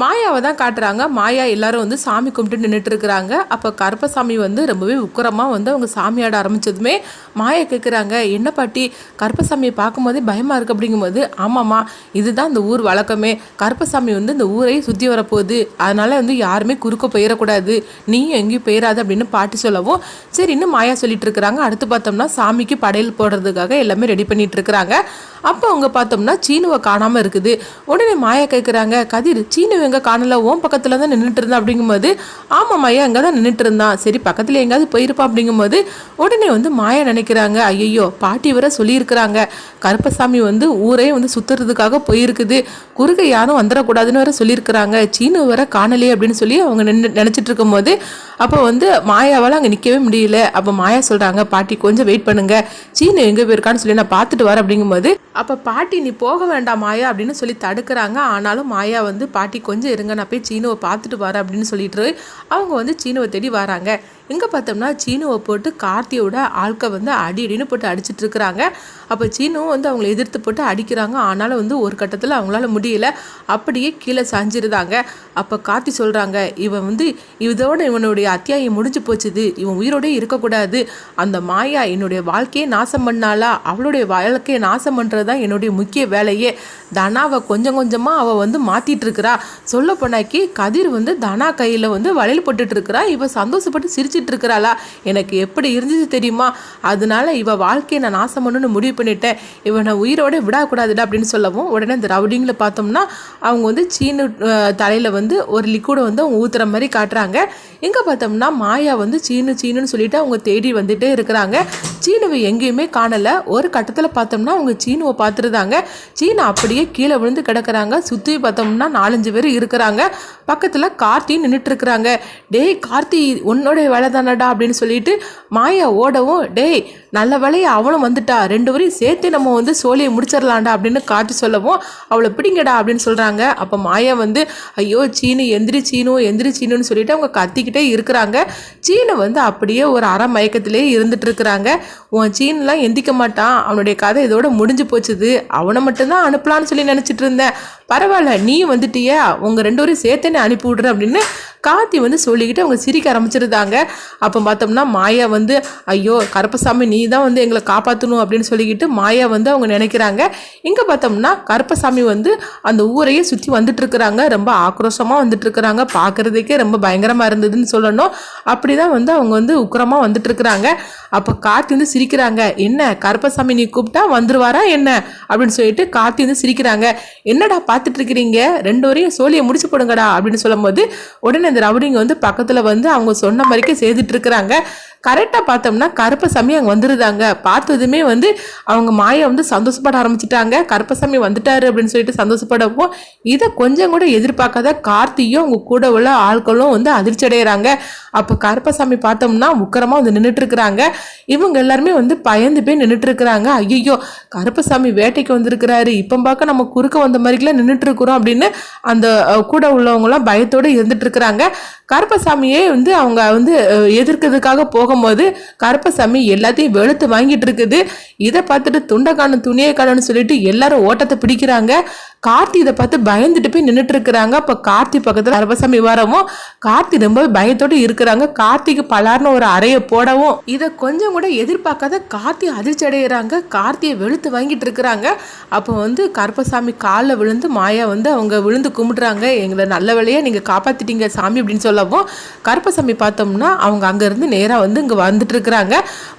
மாயாவை தான் காட்டுறாங்க. மாயா எல்லாரும் வந்து சாமி கும்பிட்டு நின்றுட்டு இருக்கிறாங்க. அப்போ கருப்பசாமி வந்து ரொம்பவே உக்கரமாக வந்து அவங்க சாமியாட ஆரம்பித்ததுமே மாயா கேட்குறாங்க என்ன பாட்டி? கருப்பசாமியை பார்க்கும்போதே பயமாக இருக்குது அப்படிங்கும்போது ஆமாம்மா இதுதான் இந்த ஊர் வழக்கமே. கருப்பசாமி வந்து இந்த ஊரை சுற்றி வரப்போகுது. அதனால் வந்து யாருமே குறுக்க போயிடக்கூடாது நீயும் எங்கேயும் போயிடாது அப்படின்னு பாட்டி சொல்லவும் சரி இன்னும் மாயா சொல்லிட்டு இருக்கிறாங்க. அடுத்து பார்த்தோம்னா சாமிக்கு படையல் போடுறதுக்காக எல்லாமே ரெடி பண்ணிட்டு இருக்கிறாங்க. அப்போ அவங்க பார்த்தோம்னா சீனுவை காணாமல் இருக்குது. உடனே மாயா கேட்குறாங்க கதிர் சீனுவை எங்கே காணல? ஓம் பக்கத்தில் தான் நின்றுட்டு இருந்தா? அப்படிங்கும்போது ஆமாம் மாயா அங்கே தான் நின்றுட்டு இருந்தான். சரி பக்கத்தில் எங்கேயாவது போயிருப்பா. அப்படிங்கும்போது உடனே வந்து மாயா நினைக்கிறாங்க ஐயோ பாட்டி வர சொல்லியிருக்கிறாங்க. கருப்பசாமி வந்து ஊரே வந்து சுற்றுறதுக்காக போயிருக்குது. குறுக்க யாரும் வந்துடக்கூடாதுன்னு வேற சொல்லியிருக்கிறாங்க. சீனு வர காணலையே அப்படின்னு சொல்லி அவங்க நின்று நினச்சிட்டு இருக்கும்போது அப்போ வந்து மாயாவால் அங்கே நிற்கவே முடியல. அப்போ மாயா சொல்கிறாங்க பாட்டி கொஞ்சம் வெயிட் பண்ணுங்க. சீனு எங்கே போயிருக்கான்னு சொல்லி நான் பார்த்துட்டு வரேன். அப்படிங்கும்போது அப்போ பாட்டி நீ போக வேண்டாம் மாயா. அப்படின்னு சொல்லி தடுக்கிறாங்க. ஆனாலும் மாயா வந்து பாட்டி கொஞ்சம் இருங்க. நான் போய் சீனுவை பார்த்துட்டு வரேன். அப்படின்னு சொல்லிட்டு அவங்க வந்து சீனுவை தேடி வராங்க. இங்கே பார்த்தோம்னா சீனுவை போட்டு கார்த்தியோட ஆட்கள் வந்து அடி அடின்னு போட்டு அடிச்சிட்டு இருக்கிறாங்க. அப்போ சீனுவும் வந்து அவங்களை எதிர்த்து போட்டு அடிக்கிறாங்க. ஆனாலும் வந்து ஒரு கட்டத்தில் அவங்களால முடியல. அப்படியே கீழே சாஞ்சிருந்தாங்க. அப்போ கார்த்தி சொல்கிறாங்க இவன் வந்து இதோட இவனுடைய அத்தியாயம் முடிஞ்சு போச்சுது. இவன் உயிரோடே இருக்கக்கூடாது. அந்த மாயா என்னுடைய வாழ்க்கையை நாசம் பண்ணாளா? அவளுடைய வாழ்க்கையை நாசம் பண்ணுறது தான் என்னுடைய முக்கிய வேலையே. தனாவை கொஞ்சம் கொஞ்சமாக அவள் வந்து மாற்றிட்டு இருக்கிறா சொல்ல போனாக்கி கதிர் வந்து தனா கையில் வந்து வளையல் போட்டுட்டு இவள் சந்தோஷப்பட்டு சிரிச்சிட்டு இருக்கிறாளா எனக்கு எப்படி இருந்துச்சு தெரியுமா? அதனால இவ வாழ்க்கையை நான் நாசம் பண்ணணும்னு முடிவு பண்ணிட்டேன். இவனை உயிரோட விடக்கூடாதுடா அப்படின்னு சொல்லவும் உடனே இந்த ரவுடிங்கில் பார்த்தோம்னா அவங்க வந்து சீனு தலையில் வந்து ஒரு லிக்விடை வந்து அவங்க ஊத்துற மாதிரி காட்டுறாங்க. எங்கே பார்த்தோம்னா மாயா வந்து சீனு சீனுன்னு சொல்லிட்டு அவங்க தேடி வந்துட்டே இருக்கிறாங்க. சீனுவை எங்கேயுமே காணலை. ஒரு கட்டத்தில் பார்த்தோம்னா அவங்க சீனுவை பார்த்துருந்தாங்க. சீனு அப்படியே கீழே விழுந்து கிடக்குறாங்க. சுற்றி பார்த்தோம்னா நாலஞ்சு பேர் இருக்கிறாங்க. பக்கத்தில் கார்த்தி நின்றுட்டு இருக்கிறாங்க டேய் கார்த்தி உன்னோட வேலை தானடா அப்படின்னு சொல்லிட்டு மாயா ஓடவும் டேய் நல்ல வேலையை அவளும் வந்துட்டா. ரெண்டு வரையும் சேர்த்து நம்ம வந்து சோழியை முடிச்சிடலாம்டா அப்படின்னு காட்டி சொல்லவும் அவளை பிடிங்கடா அப்படின்னு சொல்கிறாங்க அப்போ மாயா வந்து ஐயோ சீனு எந்திரி சீனு எந்திரி சீனுன்னு சொல்லிட்டு அவங்க கத்திக்கிட்டே இருக்கிறாங்க. சீனை வந்து அப்படியே ஒரு அரை மயக்கத்திலே இருந்துட்டு இருக்கிறாங்க உன் சீன்லாம் எந்திக்க மாட்டான். அவனுடைய கதை இதோட முடிஞ்சு போச்சுது. அவனை மட்டும்தான் அனுப்பலான்னு சொல்லி நினச்சிட்டு இருந்தேன். பரவாயில்ல நீ வந்துட்டியா. உங்கள் ரெண்டு பேரும் சேர்த்தேன்னு அனுப்பி விட்றேன் அப்படின்னு காத்தி வந்து சொல்லிக்கிட்டு அவங்க சிரிக்க ஆரம்பிச்சிருந்தாங்க. அப்போ பார்த்தோம்னா மாயா வந்து ஐயோ கருப்பசாமி நீ தான் வந்து எங்களை காப்பாற்றணும் அப்படின்னு சொல்லிக்கிட்டு மாயா வந்து அவங்க நினைக்கிறாங்க. இங்கே பார்த்தோம்னா கருப்பசாமி வந்து அந்த ஊரையே சுற்றி வந்துட்டு இருக்கிறாங்க ரொம்ப ஆக்ரோஷமாக வந்துட்டு இருக்கிறாங்க பார்க்குறதுக்கே ரொம்ப பயங்கரமாக இருந்ததுன்னு சொல்லணும். அப்படி தான் வந்து அவங்க வந்து உக்கரமாக வந்துட்டுருக்குறாங்க. அப்போ கார்த்தி வந்து சிரிக்கிறாங்க. என்ன கருப்பசாமி நீ கூப்பிட்டா வந்துருவாரா என்ன? அப்படின்னு சொல்லிட்டு கார்த்தி வந்து சிரிக்கிறாங்க. என்னடா பார்த்துட்டு இருக்கிறீங்க ரெண்டு வரையும் சோழியை முடிச்சு போடுங்கடா. அப்படின்னு சொல்லும்போது உடனே இந்த ரவுடிங்க வந்து பக்கத்தில் வந்து அவங்க சொன்ன மாதிரிக்கே செய்துட்டு இருக்கிறாங்க கரெக்டாக பார்த்தோம்னா கருப்பசாமி அங்கே வந்துருந்தாங்க பார்த்ததுமே வந்து அவங்க மாயை வந்து சந்தோஷப்பட ஆரம்பிச்சிட்டாங்க. கருப்பசாமி வந்துட்டாரு அப்படின்னு சொல்லிட்டு சந்தோஷப்படப்போ இதை கொஞ்சம் கூட எதிர்பார்க்காத கார்த்தியும் அவங்க கூட உள்ள ஆட்களும் வந்து அதிர்ச்சி அடைகிறாங்க அப்போ கருப்பசாமி பார்த்தோம்னா உக்கரமாக வந்து நின்றுட்டு இருக்கிறாங்க இவங்க எல்லாருமே வந்து பயந்து போய் நின்றுட்டு இருக்கிறாங்க ஐயோ கருப்பசாமி வேட்டைக்கு வந்திருக்கிறாரு. இப்போ பார்க்க நம்ம குறுக்க வந்த மாதிரிலாம் நின்றுட்டு இருக்கிறோம் அப்படின்னு அந்த கூட உள்ளவங்களாம் பயத்தோடு இருந்துட்டு இருக்கிறாங்க கருப்பசாமியே வந்து அவங்க வந்து எதிர்க்கிறதுக்காக போக போகும்போது கருப்பசாமி எல்லாத்தையும் வெளுத்து வாங்கிட்டு இருக்குது. இதை பார்த்துட்டு துண்டை காணும் துணியை காணும்னு சொல்லிட்டு எல்லாரும் ஓட்டத்தை பிடிக்கிறாங்க. கார்த்தி இதை பார்த்து பயந்துட்டு போய் நின்றுட்டு இருக்கிறாங்க அப்போ கார்த்தி பக்கத்தில் கருப்பசாமி வரவும் கார்த்தி ரொம்ப பயத்தோடு இருக்கிறாங்க. கார்த்திக்கு பலார்னு ஒரு அறையை போடவும் இதை கொஞ்சம் கூட எதிர்பார்க்காத கார்த்தி அதிர்ச்சி அடைகிறாங்க கார்த்தியை வெளுத்து வாங்கிட்டு இருக்கிறாங்க. அப்போ வந்து கருப்பசாமி காலில் விழுந்து மாயா வந்து அவங்க விழுந்து கும்பிடுறாங்க. எங்களை நல்ல வேலையாக நீங்கள் காப்பாற்றிட்டீங்க சாமி அப்படின்னு சொல்லவும் கருப்பசாமி பார்த்தோம்னா அவங்க அங்கேருந்து நேராக வந்து இங்கே வந்துட்டு இருக்கிறாங்க.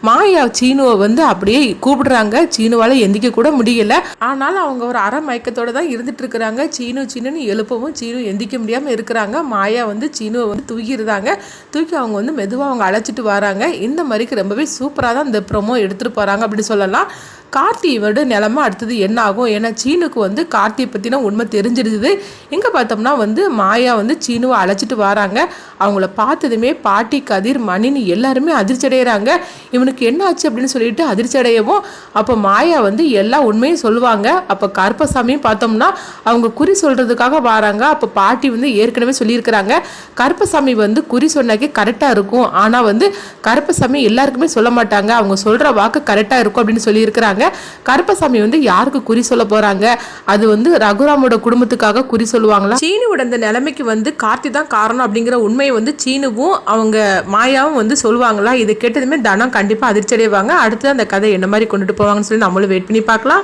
மாயா சீனுவை வந்து அப்படியே கூப்பிடுறாங்க. சீனுவால் எந்திக்க கூட முடியல. ஆனாலும் அவங்க ஒரு அரை மயக்கத்தோட தான் இருந்துட்டு இருக்கிறாங்க சீனு சீனுன்னு எழுப்பவும் சீனு எந்திக்க முடியாமல் இருக்கிறாங்க. மாயா வந்து சீனுவை வந்து தூக்கிடுறாங்க. தூக்கி அவங்க வந்து மெதுவாக அவங்க அழைச்சிட்டு வராங்க. இந்த மாதிரிக்கு ரொம்பவே சூப்பராக தான் இந்த ப்ரொமோ எடுத்துகிட்டு போகிறாங்க அப்படின்னு சொல்லலாம். கார்த்தியோட நிலமை அடுத்தது என்ன ஆகும் ஏன்னா சீனுக்கு வந்து கார்த்தியை பற்றின உண்மை தெரிஞ்சிடுது எங்கே பார்த்தோம்னா வந்து மாயா வந்து சீனுவை அழைச்சிட்டு வராங்க. அவங்கள பார்த்ததுமே பாட்டி கதிர் மணின்னு எல்லாருமே அதிர்ச்சி அடைகிறாங்க இவனுக்கு என்ன ஆச்சு அப்படின்னு சொல்லிட்டு அதிர்ச்சி அடையவும் அப்போ மாயா வந்து எல்லா உண்மையும் சொல்லுவாங்க. அப்போ கருப்பசாமியும் பார்த்தோம்னா அவங்க குறி சொல்கிறதுக்காக வராங்க. அப்போ பாட்டி வந்து ஏற்கனவே சொல்லியிருக்கிறாங்க. கருப்பசாமி வந்து குறி சொன்னாக்கே கரெக்டாக இருக்கும். ஆனால் வந்து கருப்பசாமி எல்லாருக்குமே சொல்ல மாட்டாங்க. அவங்க சொல்கிற வாக்கு கரெக்டாக இருக்கும் அப்படின்னு சொல்லியிருக்கிறாங்க. சொல்கிறாங்க கருப்பசாமி வந்து யாருக்கு குறி சொல்ல போகிறாங்க அது வந்து ரகுராமோட குடும்பத்துக்காக குறி சொல்லுவாங்களா? சீனுவோட இந்த நிலைமைக்கு வந்து கார்த்தி தான் காரணம் அப்படிங்கிற உண்மையை வந்து சீனுவும் அவங்க மாயாவும் வந்து சொல்லுவாங்களா? இதை கேட்டதுமே தனம் கண்டிப்பாக அதிர்ச்சி அடைவாங்க அடுத்து அந்த கதை என்ன மாதிரி கொண்டுட்டு போவாங்கன்னு சொல்லி நம்மளும் வெயிட் பண்ணி பார்க்கலாம்.